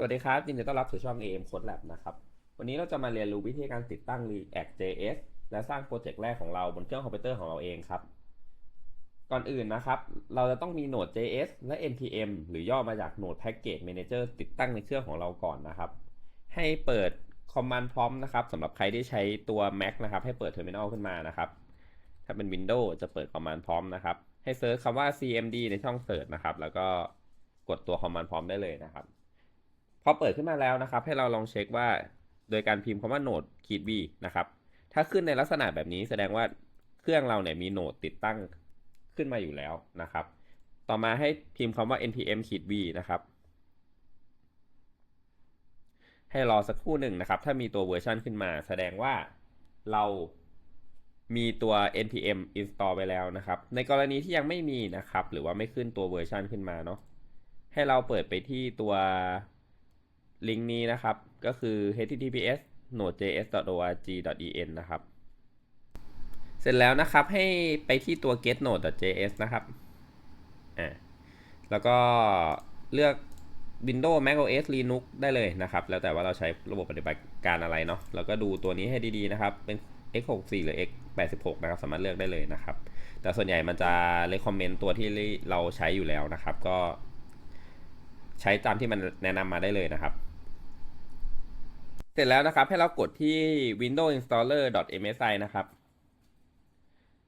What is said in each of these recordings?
สวัสดีครับยินดีต้อนรับสู่ช่อง AM Code Lab นะครับ วันนี้เราจะมาเรียนรู้วิธีการติดตั้ง React JS และสร้างโปรเจกต์แรกของเราบนเครื่องคอมพิวเตอร์ของเราเองครับ ก่อนอื่นนะครับ เราจะต้องมี Node.js และ npm หรือย่อมาจาก Node Package Manager ติดตั้งในเครื่องของเราก่อนนะครับ ให้เปิด Command Prompt นะครับสำหรับใครที่ใช้ตัว Mac นะครับ ให้เปิด Terminal ขึ้นมานะครับ ถ้าเป็น Windows จะเปิด Command Prompt นะครับ ให้เซิร์ชคำว่า cmd ในช่องเสิร์ชนะครับ แล้วก็กดตัว Command Prompt ได้เลยนะครับ อเปิดขึ้นมาแล้วนะครับ ให้เราลองเช็คว่า โดยการพิมพ์คำว่า node ขีด b นะครับ ถ้าขึ้นในลักษณะแบบนี้แสดงว่าเครื่องเราเนี่ยมีโหนดติดตั้งขึ้นมาอยู่แล้วนะครับ ต่อมาให้พิมพ์คำว่า npm ขีด b นะครับให้รอสักครู่หนึ่งนะครับ ถ้ามีตัวเวอร์ชันขึ้นมา แสดงว่าเรามีตัว npm install ไปแล้วนะครับ ในกรณีที่ยังไม่มีนะครับ หรือว่าไม่ขึ้นตัวเวอร์ชันขึ้นมาเนาะ ให้เราเปิดไปที่ตัว ลิงก์นี้นะครับ ก็คือ https nodejs.org.en นะครับ เสร็จแล้วนะครับให้ไปที่ตัว getnode.js นะครับ อ่า แล้วก็เลือก Windows Mac OS Linux ได้เลยนะครับ แล้วแต่ว่าเราใช้ระบบปฏิบัติการอะไรเนาะ แล้วก็ดูตัวนี้ให้ดีๆนะครับ เป็น x64 หรือ x86 นะครับ สามารถเลือกได้เลยนะครับ แต่ส่วนใหญ่มันจะ recommend ตัวที่เราใช้อยู่แล้วนะครับ ก็ ใช้ตามที่มันแนะนำมาได้เลยนะครับ สร็จแล้วนะครับ ให้เรากดที่ windows installer msi นะครับ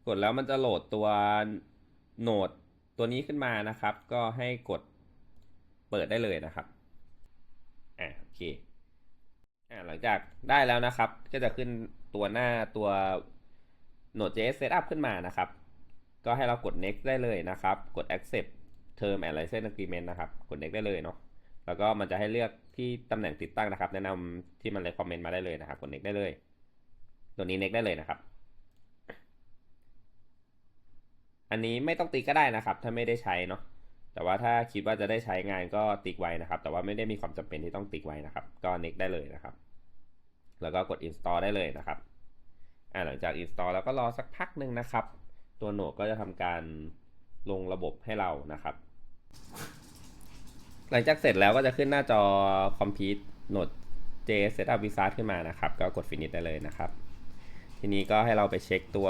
กดแล้วมันจะโหลดตัวโหนดตัวนี้ขึ้นมานะครับ ก็ให้กดเปิดได้เลยนะครับอ่าโอเคอ่าหลังจากได้แล้วนะครับ ก็จะขึ้นตัวหน้าตัว Node.js setup ขึ้นมานะครับ ก็ให้เรากด next ได้เลยนะครับ กด accept term and license agreement นะครับ กด next ได้เลยเนาะ แล้วก็มันจะให้เลือกที่ตำแหน่งติดตั้งนะครับ แนะนำที่มันเลยคอมเมนต์มาได้เลยนะครับกด next ได้เลย ตัวนี้ next ได้เลยนะครับ อันนี้ไม่ต้องติกก็ได้นะครับ ถ้าไม่ได้ใช้เนาะแต่ว่าถ้าคิดว่าจะได้ใช้งานก็ติ๊กไว้นะครับ แต่ว่าไม่ได้มีความจำเป็นที่ต้องติ๊กไว้นะครับ ก็ next ได้เลยนะครับ แล้วก็กด install ได้เลยนะครับอ่าหลังจาก install แล้วก็รอสักพักหนึ่งนะครับ ตัวโหนดก็จะทำการลงระบบให้เรานะครับ หลังจากเสร็จแล้วก็จะขึ้นหน้าจอ complete node js setup wizard ขึ้นมานะครับ ก็กด finish ได้เลยนะครับ ทีนี้ก็ให้เราไปเช็คตัว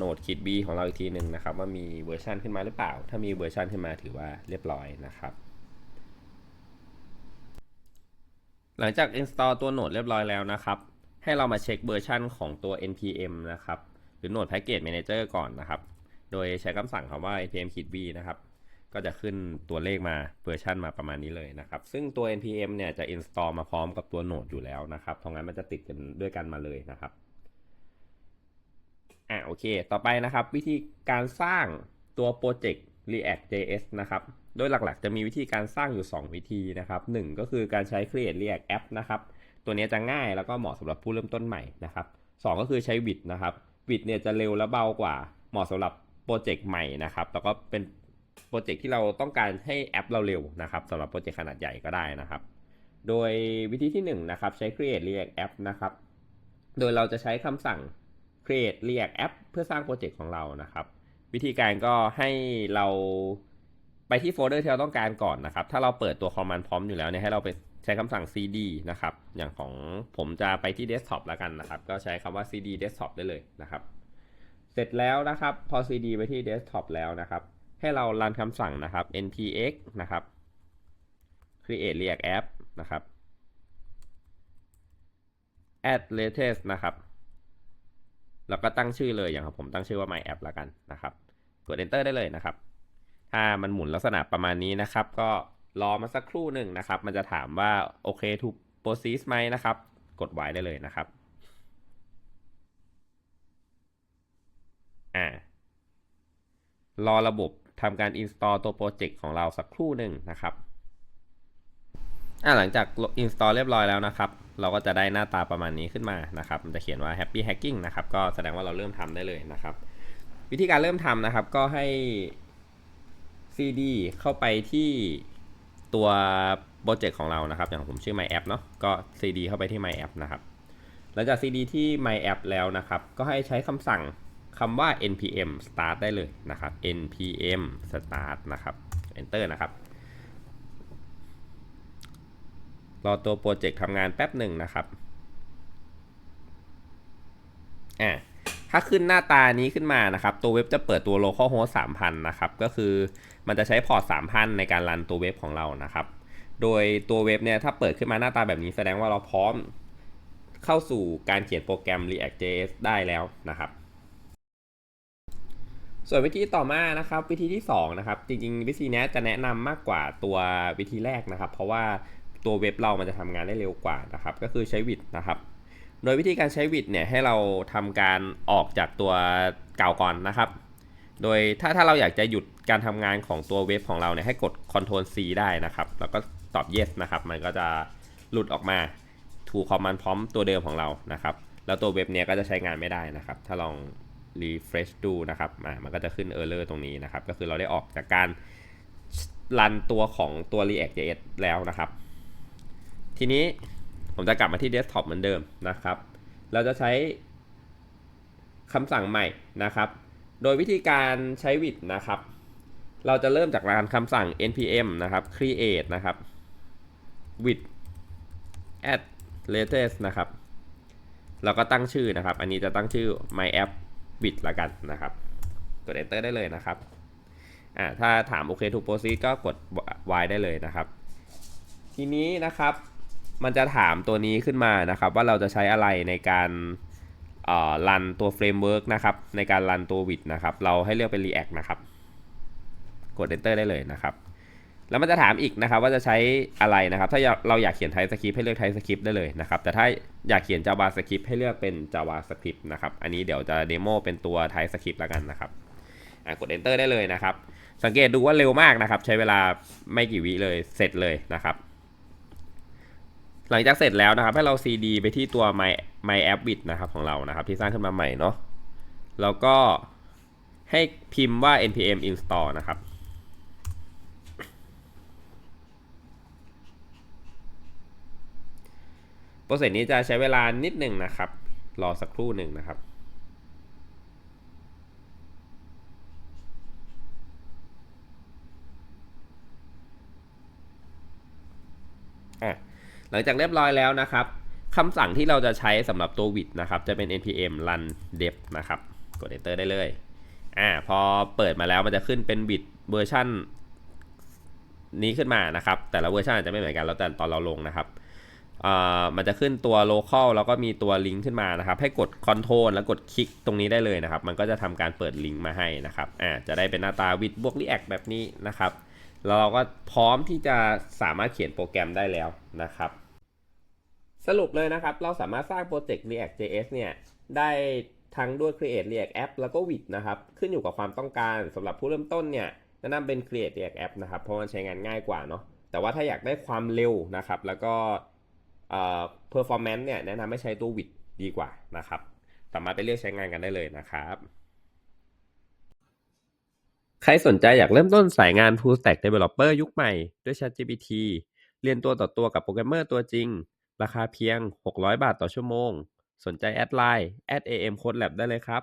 node kit b ของเราอีกทีหนึ่งนะครับ ว่ามีเวอร์ชันขึ้นมาหรือเปล่า ถ้ามีเวอร์ชันขึ้นมาถือว่าเรียบร้อยนะครับ หลังจาก install ตัว node เรียบร้อยแล้วนะครับ ให้เรามาเช็คเวอร์ชันของตัว npm นะครับ หรือ node package manager ก่อนนะครับ โดยใช้คำสั่งคำว่า npm kit b นะครับ ก็จะขึ้นตัวเลขมาเวอร์ชันมาประมาณนี้เลยนะครับ ซึ่งตัว npm เนี่ยจะ install มาพร้อมกับตัว node อยู่แล้วนะครับเพราะงั้นมันจะติดกันด้วยกันมาเลยนะครับอะโอเค ต่อไปนะครับ วิธีการสร้างตัวโปรเจกต์ React JS นะครับ โดยหลักๆ จะมีวิธีการสร้างอยู่ 2 วิธีนะครับ 1 ก็คือการใช้ Create React App นะครับ ตัวนี้จะง่ายแล้วก็เหมาะสำหรับผู้เริ่มต้นใหม่นะครับ 2 ก็คือใช้ Vite นะครับ Vite เนี่ยจะเร็วและเบากว่า เหมาะสำหรับโปรเจกต์ใหม่นะครับ แล้วก็เป็น โปรเจกต์ที่เราต้องการให้แอปเราเร็วนะครับสำหรับโปรเจกต์ขนาดใหญ่ก็ได้นะครับ โดยวิธีที่1นนะครับใช้ Create React App นะครับ โดยเราจะใช้คำสั่ง create react app เพื่อสร้างโปรเจกต์ของเรานะครับ วิธีการก็ให้เราไปที่โฟลเดอร์ที่เราต้องการก่อนนะครับ ถ้าเราเปิดตัว command prompt อยู่แล้วเนี่ยให้เราไปใช้คำสั่ง cd นะครับ อย่างของผมจะไปที่ desktop แล้วกันนะครับ ก็ใช้คำว่า cd desktop ได้เลยนะครับ เสร็จแล้วนะครับ พอ cd ไปที่ desktop แล้วนะครับ ให้เรารันคำสั่งนะครับ npx นะครับ create react app นะครับ add latest นะครับ แล้วก็ตั้งชื่อเลยอย่างของผมตั้งชื่อว่า my app ล้วกันนะครับ กด enter ได้เลยนะครับ ถ้ามันหมุนลักษณะประมาณนี้นะครับ ก็รอมาสักครู่หนึ่งนะครับ มันจะถามว่าโอเคถูก proceed ไหมนะครับ กดไว้ได้เลยนะครับ อ่ารอระบบ ทำการ install ตัวโปรเจกต์ของเราสักครู่หนึ่งนะครับหลังจาก install เรียบร้อยแล้วนะครับ เราก็จะได้หน้าตาประมาณนี้ขึ้นมานะครับ มันจะเขียนว่า happy hacking นะครับ ก็แสดงว่าเราเริ่มทำได้เลยนะครับ วิธีการเริ่มทำนะครับ ก็ให้ cd เข้าไปที่ตัวโปรเจกต์ของเรานะครับ อย่างผมชื่อ my app เนาะ ก็ cd เข้าไปที่ my app นะครับ หลังจาก cd ที่ my app แล้วนะครับ ก็ให้ใช้คำสั่ง คำว่า npm start ได้เลยนะครับ npm start นะครับ enter นะครับ รอตัวโปรเจกต์ทำงานแป๊บหนึ่งนะครับอ่าถ้าขึ้นหน้าตานี้ขึ้นมานะครับ ตัวเว็บจะเปิดตัว localhost 3,000 นะครับ ก็คือมันจะใช้พอร์ต 3,000 ในการรันตัวเว็บของเรานะครับ โดยตัวเว็บเนี่ยถ้าเปิดขึ้นมาหน้าตาแบบนี้แสดงว่าเราพร้อมเข้าสู่การเขียนโปรแกรม React.js ได้แล้วนะครับ ส่วนวิธีต่อมานะครับวิธีที่2นะครับจริงๆ วิธีนี้จะแนะนำมากกว่าตัววิธีแรกนะครับ เพราะว่าตัวเว็บเรามันจะทำงานได้เร็วกว่านะครับ ก็คือใช้วิดนะครับ โดยวิธีการใช้วิดเนี่ยให้เราทำการออกจากตัวเก่าก่อนนะครับ โดยถ้าถ้าเราอยากจะหยุดการทำงานของตัวเว็บของเราเนี่ยให้กด Ctrl C ได้นะครับ แล้วก็ตอบ yes นะครับ มันก็จะหลุดออกมา to command prompt ตัวเดิมของเรานะครับ แล้วตัวเว็บเนี้ยก็จะใช้งานไม่ได้นะครับ ถ้าลอง refresh ดูนะครับอ่ามันก็จะขึ้น error ตรงนี้นะครับ ก็คือเราได้ออกจากการรันตัวของตัว React.js แล้วนะครับ ทีนี้ผมจะกลับมาที่เดสก์ท็อปเหมือนเดิมนะครับ เราจะใช้คำสั่งใหม่นะครับ โดยวิธีการใช้วิดนะครับ เราจะเริ่มจากการคำสั่ง npm นะครับ create นะครับ with add latest นะครับ เราก็ตั้งชื่อนะครับ อันนี้จะตั้งชื่อ my app with ละกันนะครับ กด enter ได้เลยนะครับอ่าถ้าถามโอเคถูก proceed ก็กด y ได้เลยนะครับ ทีนี้นะครับ มันจะถามตัวนี้ขึ้นมานะครับ ว่าเราจะใช้อะไรในการรันตัวเฟรมเวิร์กนะครับ ในการรันตัววิดนะครับ เราให้เลือกเป็น React นะครับ กด Enter ได้เลยนะครับ แล้วมันจะถามอีกนะครับว่าจะใช้อะไรนะครับ ถ้าเราอยากเขียน TypeScript ให้เลือก TypeScript ได้เลยนะครับ แต่ถ้าอยากเขียน JavaScript ให้เลือกเป็น JavaScript นะครับ อันนี้เดี๋ยวจะเดโมเป็นตัว TypeScript แล้วกันนะครับกด Enter ได้เลยนะครับ สังเกตดูว่าเร็วมากนะครับ ใช้เวลาไม่กี่วิเลยเสร็จเลยนะครับ หลังจากเสร็จแล้วนะครับ ให้เรา cd ไปที่ตัว my my app bit นะครับของเรานะครับ ที่สร้างขึ้นมาใหม่เนาะแล้วก็ให้พิมพ์ว่า npm install นะครับ โปรเซสนี้จะใช้เวลานิดหนึ่งนะครับ รอสักครู่หนึ่งนะครับอะหลังจากเรียบร้อยแล้วนะครับคำสั่งที่เราจะใช้สำหรับตัว with นะครับ จะเป็น npm run dev นะครับ กด enter ได้เลย อ่า พอเปิดมาแล้วมันจะขึ้นเป็น with เวอร์ชันนี้ขึ้นมานะครับ แต่ละเวอร์ชันอาจจะไม่เหมือนกันแล้วแต่ตอนเราลงนะครับ มันจะขึ้นตัว local แล้วก็มีตัวลิงก์ขึ้นมานะครับ ให้กด control แล้วกดคลิกตรงนี้ได้เลยนะครับ มันก็จะทำการเปิดลิงก์มาให้นะครับอ่าจะได้เป็นหน้าตา with บวก react แบบนี้นะครับ แล้วเราก็พร้อมที่จะสามารถเขียนโปรแกรมได้แล้วนะครับ สรุปเลยนะครับ เราสามารถสร้างโปรเจกต์ React.js เนี่ยได้ทั้งด้วย Create React App แล้วก็ With นะครับ ขึ้นอยู่กับความต้องการสำหรับผู้เริ่มต้นเนี่ยแนะนำเป็น Create React App นะครับ เพราะมันใช้งานง่ายกว่าเนาะ แต่ว่าถ้าอยากได้ความเร็วนะครับ แล้วก็ เอ่อ performance เนี่ยแนะนำให้ใช้ตัว With ดีกว่านะครับ สามารถไปเลือกใช้งานกันได้เลยนะครับ ใครสนใจอยากเริ่มต้นสายงาน Full Stack Developer ยุคใหม่ด้วย ChatGPT เรียนตัวต่อตัวกับโปรแกรมเมอร์ตัวจริง ราคาเพียง 600 บาทต่อชั่วโมง สนใจแอดไลน์ @am code lab ได้เลยครับ